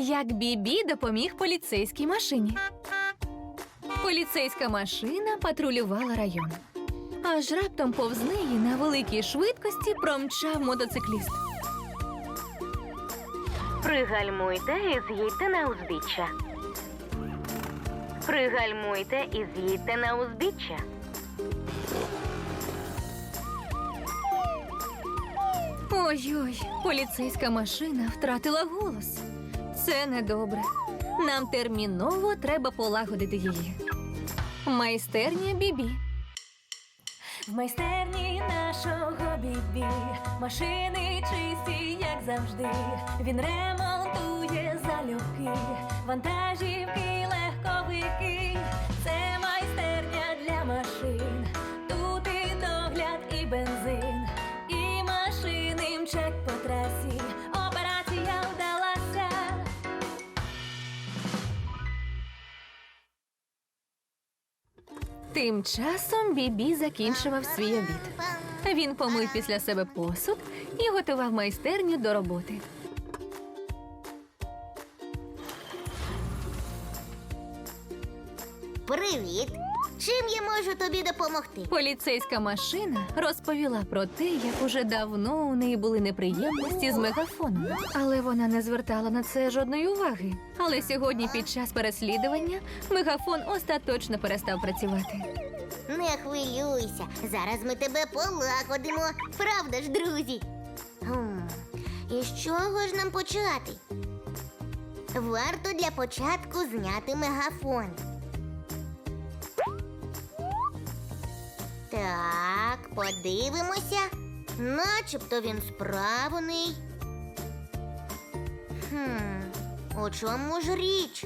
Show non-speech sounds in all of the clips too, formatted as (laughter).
Як Бібі допоміг поліцейській машині. Поліцейська машина патрулювала район. Аж раптом повз неї на великій швидкості промчав мотоцикліст. Пригальмуйте і з'їдьте на узбіччя. Пригальмуйте і з'їдьте на узбіччя. Ой-ой, поліцейська машина втратила голос. Це недобре. Нам терміново треба полагодити її. Майстерня Бібі. В майстерні нашого бібі машини чисті, як завжди. Він ремонтує залюбки, вантажівки, легковики. Це майстерня для машин. Тут і догляд, і бензин, Тим часом Бібі закінчував свій обід. Він помив після себе посуд і готував майстерню до роботи. Привіт! Чим я можу тобі допомогти? Поліцейська машина розповіла про те, як уже давно у неї були неприємності з мегафоном, але вона не звертала на це жодної уваги. Але сьогодні, під час переслідування, мегафон остаточно перестав працювати. Не хвилюйся, зараз ми тебе полагодимо. Правда ж, друзі? І з чого ж нам почати? Варто для початку зняти мегафон. Так, подивимося. Начебто він справний. Хм, у чому ж річ?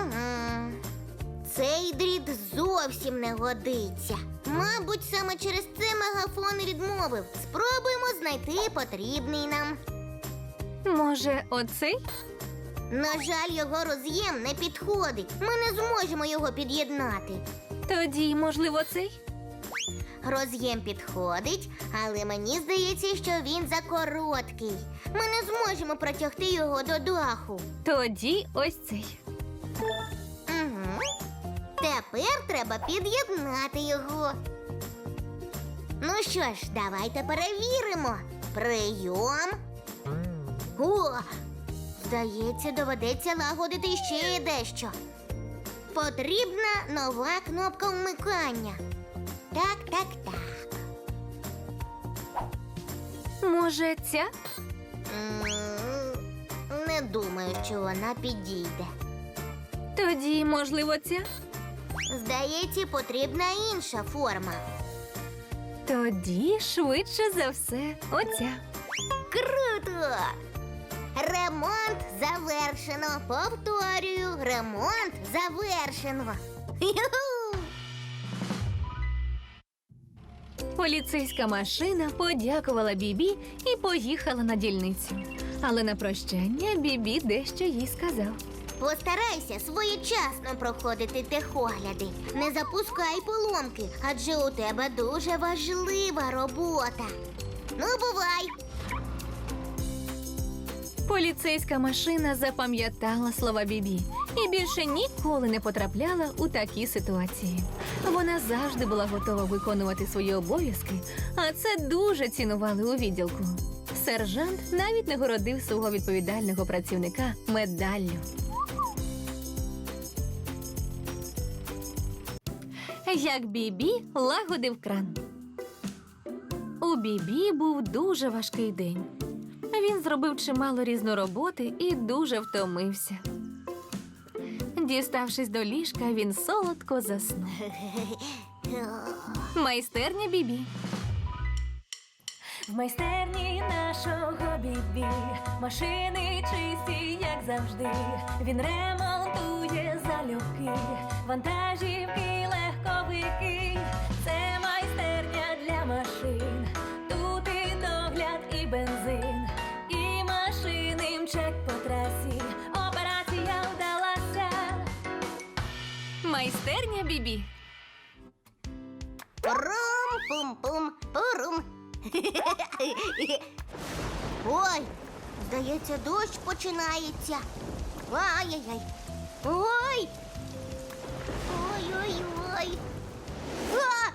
Угу. Цей дріт зовсім не годиться. Мабуть, саме через це мегафон відмовив. Спробуємо знайти потрібний нам. Може, оцей? На жаль, його роз'єм не підходить. Ми не зможемо його під'єднати. Тоді, можливо, цей? Роз'єм підходить, але мені здається, що він закороткий. Ми не зможемо протягти його до даху. Тоді ось цей. Угу. Тепер треба під'єднати його. Ну що ж, давайте перевіримо. Прийом. О! Здається, доведеться лагодити ще дещо. Потрібна нова кнопка вмикання. Так, так, так. Може, ця? М, Не думаю, що вона підійде. Тоді, можливо, ця? Здається, потрібна інша форма. Тоді, швидше за все, оця. Круто! Ремонт завершено. Повторюю, ремонт завершено. Юху! Поліцейська машина подякувала Бібі і поїхала на дільницю. Але на прощання Бібі дещо їй сказав. Постарайся своєчасно проходити техогляди. Не запускай поломки, адже у тебе дуже важлива робота. Ну, бувай! Поліцейська машина запам'ятала слова Бібі і більше ніколи не потрапляла у такі ситуації. Вона завжди була готова виконувати свої обов'язки, а це дуже цінували у відділку. Сержант навіть нагородив свого відповідального працівника медаллю. Як Бібі лагодив кран. У Бібі був дуже важкий день. Він зробив чимало різнороботи і дуже втомився. Діставшись до ліжка, він солодко заснув. Майстерня Бібі. В майстерні нашого бібі машини чисті, як завжди. Він ремонтує залюбки, вантажівки, легковики. Це майстерня для машин. Бібі. Рум-пум-пум, пурум. Ой, здається, дощ починається. Ай-яй-яй. Ой. Ой-ой-ой. А!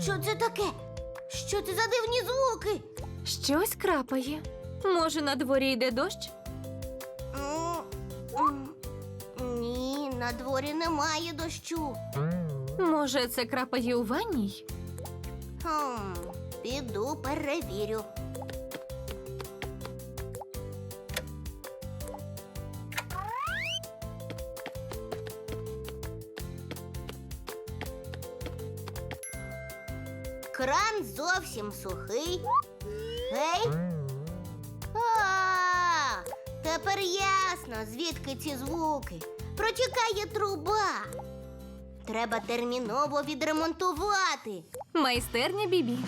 Що це таке? Що це за дивні звуки? Щось крапає. Може, на дворі йде дощ? М, на дворі немає дощу. Може, це крапає у ванній? Хм, піду перевірю. Кран зовсім сухий. Гей. А, тепер ясно, звідки ці звуки. Протікає труба. Треба терміново відремонтувати. Майстерня Бібі.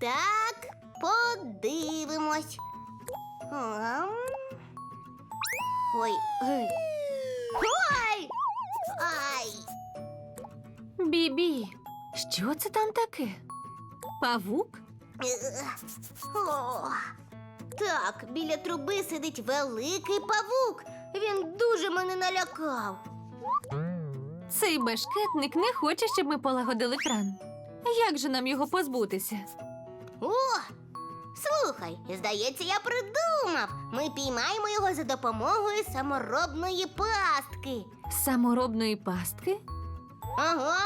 Так, подивимось. Ам. Ой. Ой. Ой! Ай! Бібі. Що це там таке? Павук? Ех. О. Так, біля труби сидить великий павук. Він дуже мене налякав. Цей бешкетник не хоче, щоб ми полагодили кран. Як же нам його позбутися? О! Слухай, здається, я придумав. Ми піймаємо його за допомогою саморобної пастки. Саморобної пастки? Ага.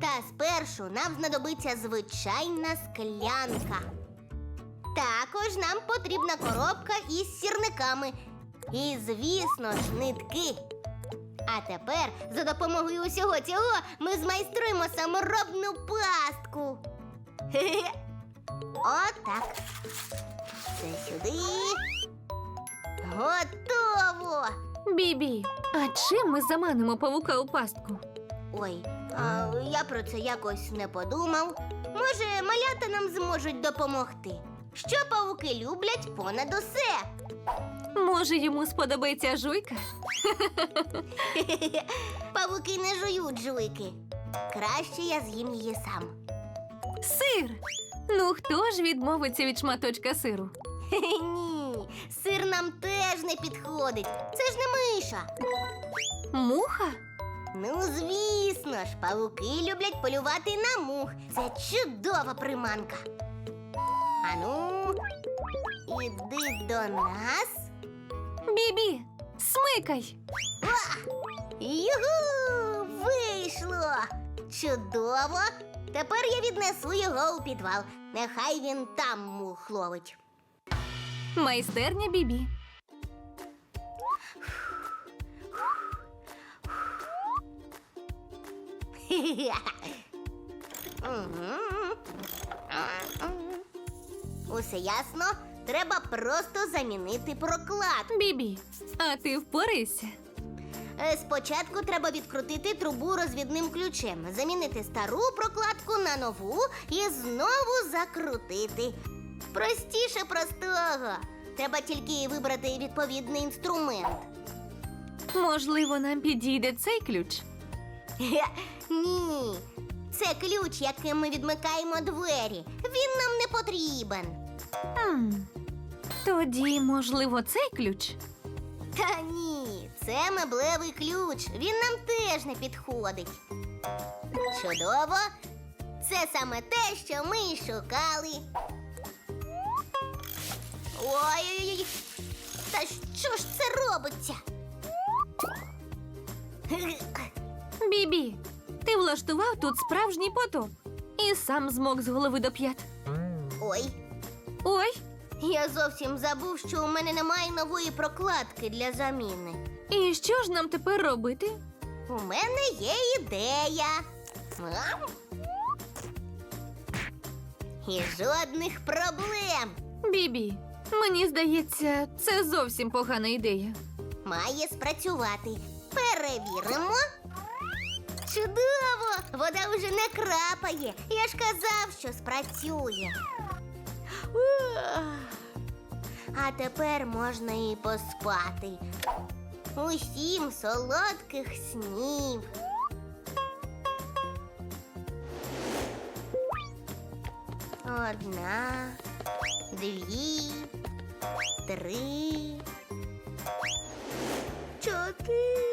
Та спершу нам знадобиться звичайна склянка. Також нам потрібна коробка із сірниками. І, звісно ж, нитки. А тепер за допомогою усього цього ми змайструємо саморобну пастку. (laughs) Отак. Це сюди. Готово. Бібі, а чим ми заманимо павука у пастку? Ой, а я про це якось не подумав. Може, малята нам зможуть допомогти. Що павуки люблять понад усе? Може, йому сподобається жуйка? (laughs) Павуки не жують жуйки. Краще я з'їм її сам. Сир! Ну хто ж відмовиться від шматочка сиру? (laughs) Ні, сир нам теж не підходить. Це ж не миша. Муха? Ну, звісно ж, павуки люблять полювати на мух. Це чудова приманка. Ану, іди до нас. Бібі, смикай! Югу! Вийшло! Чудово! Тепер я віднесу його у підвал. Нехай він там мух ловить. Майстерня Бібі. Мгм. Усе ясно? Треба просто замінити проклад. Бібі, а ти впорайся. Е, Спочатку треба відкрутити трубу розвідним ключем, замінити стару прокладку на нову і знову закрутити. Простіше простого. Треба тільки вибрати відповідний інструмент. Можливо, нам підійде цей ключ. Ні, це ключ, яким ми відмикаємо двері. Він нам не потрібен. Хм. Тоді, можливо, цей ключ. Та ні, це меблевий ключ. Він нам теж не підходить. Чудово. Це саме те, що ми й шукали. Ой-ой-ой. Та що ж це робиться? Бібі, ти влаштував тут справжній потоп і сам змок з голови до п'ят. Ой, Ой, я зовсім забув, що у мене немає нової прокладки для заміни. і що ж нам тепер робити? У мене є ідея. Ам. І жодних проблем. Бібі, мені здається, це зовсім погана ідея. Має спрацювати. Перевіримо. Чудово! Вода вже не крапає. Я ж казав, що спрацює. А тепер можна і поспати. Усім солодких снів. Одна, дві, три, чотири.